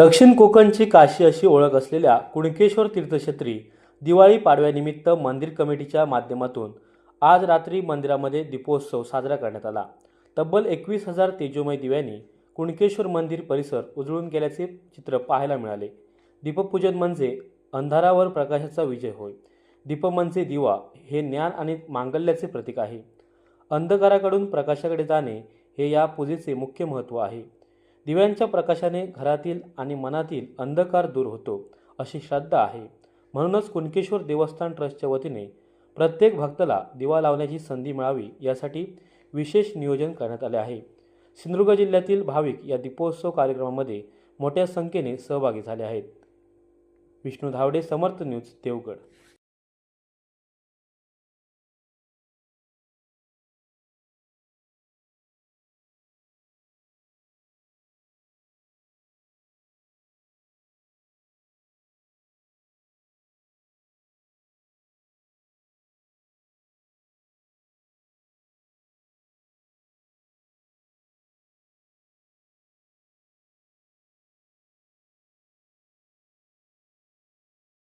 दक्षिण कोकणची काशी अशी ओळख असलेल्या कुणकेश्वर तीर्थक्षेत्री दिवाळी पाडव्यानिमित्त मंदिर कमिटीच्या माध्यमातून आज रात्री मंदिरामध्ये दीपोत्सव साजरा करण्यात आला. तब्बल एकवीस हजार तेजोमय दिव्यांनी कुणकेश्वर मंदिर परिसर उजळून गेल्याचे चित्र पाहायला मिळाले. दीपपूजन म्हणजे अंधारावर प्रकाशाचा विजय होय. दीप म्हणजे दिवा हे ज्ञान आणि मांगल्याचे प्रतीक आहे. अंधकाराकडून प्रकाशाकडे जाणे हे या पूजेचे मुख्य महत्त्व आहे. दिव्यांच्या प्रकाशाने घरातील आणि मनातील अंधकार दूर होतो अशी श्रद्धा आहे. म्हणूनच कुणकेश्वर देवस्थान ट्रस्टच्या वतीने प्रत्येक भक्ताला दिवा लावण्याची संधी मिळावी यासाठी विशेष नियोजन करण्यात आले आहे. सिंधुदुर्ग जिल्ह्यातील भाविक या दीपोत्सव कार्यक्रमामध्ये मोठ्या संख्येने सहभागी झाले आहेत. विष्णू धावडे समर्थ न्यूज देवगड.